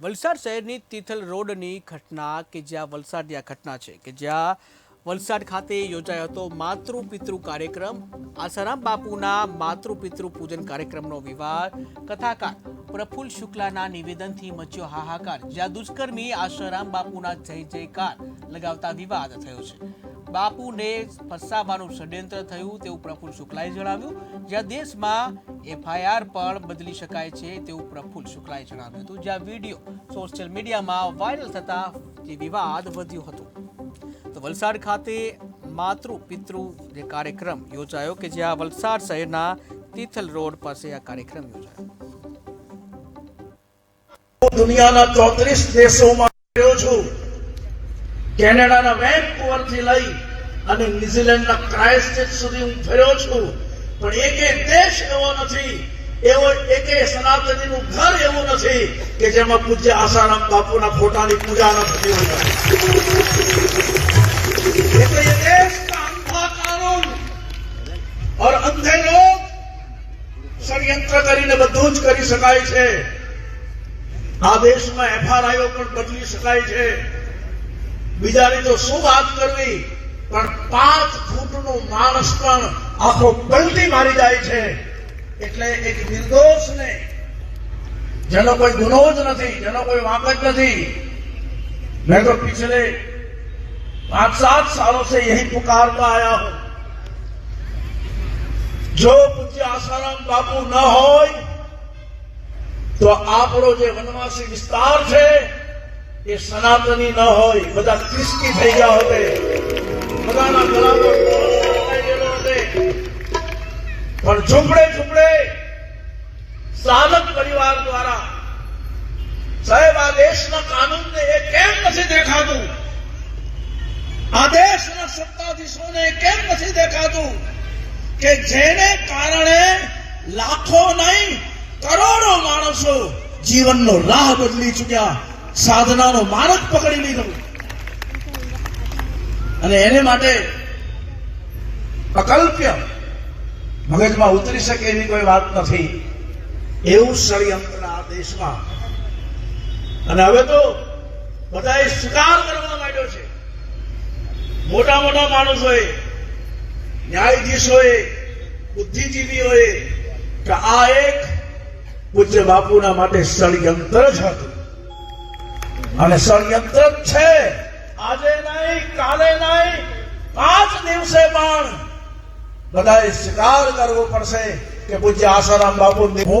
વલસાડ શહેરની તિથલ રોડની ઘટના કે જ્યાં વલસાડની આ ઘટના છે કે જ્યાં વલસાડ ખાતે યોજાયો હતો માતૃ પિતૃ કાર્યક્રમ. આસારામ બાપુના માતૃ પિતૃ પૂજન કાર્યક્રમનો વિવાદ કથાકાર પ્રફુલ્લ શુક્લાના નિવેદનથી મચ્યો હાહાકાર. જ્યાં દુષ્કર્મી આસારામ બાપુના જય જયકાર લગાવતા વિવાદ થયો છે. બાપુને ફસાવવાનું ષડયંત્ર થયું તેવું પ્રફુલ્લ શુક્લાએ જણાવ્યું. જ્યાં દેશમાં એફઆઈઆર પણ બદલી શકાય છે તેવું પ્રફુલ્લ શુક્લાએ જણાવ્યું હતું. જ્યાં વીડિયો સોશિયલ મીડિયામાં વાયરલ થતા જે વિવાદ વધ્યો હતો. તો વલસાડ ખાતે માતૃ, પિતૃ જે કાર્યક્રમ યોજાયો કે જ્યાં વલસાડ શહેરના તિથલ રોડ પાસે આ કાર્યક્રમ યોજાયો. દુનિયાના ચોત્રીસ દેશોમાં રહ્યો છું. કેનેડાના વેન્કુવરથી લઈ અને ન્યુઝીલેન્ડના ક્રાઇસ્ટચર્ચ સુધી હું ફર્યો છું. પણ એક દેશ એવો નથી એવો એકે સનાતનીનું ઘર એવું નથી કે જેમાં પૂજ્ય આસારામ બાપુના ફોટાની પૂજા ન થતી હોય એટલે ये देश का अंधा कानून और अंधे लोग ષડયંત્ર કરીને બધું જ કરી શકાય છે આ દેશમાં એફઆરઆઈઓ પણ બદલી શકાય છે બીજાની તો શું વાત કરવી પણ પાંચ ફૂટનો માણસ પણ આખો પલટી મારી જાય છે એટલે એક નિર્દોષને જેનો કોઈ ગુનો જ નથી જેનો કોઈ વાંક જ નથી मैं तो पिछले पांच सात सालों से यही पुकारता आया हूं જો પૂજ્ય આસારામ બાપુ ન હોય તો આપણો જે વનવાસી વિસ્તાર છે એ સનાતની ન હોય બધા ક્રિસ્તી થઈ ગયા હોતે બધાના ગળામાં પણ ઝૂંપડે ઝૂંપડે સાધક પરિવાર દ્વારા સાહેબ, આ દેશના કાનૂનને એ કેમ નથી દેખાતું? આ દેશના સત્તાધીશોને કેમ નથી દેખાતું કે જેને કારણે લાખો નહીં, કરોડો માણસો જીવનનો રાહ બદલી ચૂક્યા, સાધનાનો માર્ગ પકડી લીધો? અને એને માટે અકલ્પ્ય મગજમાં ઉતરી શકે એવી કોઈ વાત નથી. એવું ષડયંત્ર આ દેશમાં અને હવે તો બધાએ સ્વીકાર કરવા માંડ્યો છે. મોટા મોટા માણસોએ, ન્યાયાધીશોએ, બુદ્ધિજીવીઓએ, કે આ એક પૂજ્ય બાપુના માટે ષડયંત્ર જ હતું. અને ષડયંત્ર છે. આજે નહીં, કાલે નહીં, પાંચ બધાએ સ્વીકાર કરવો પડશે કે પૂજ્ય આસારામ બાપુ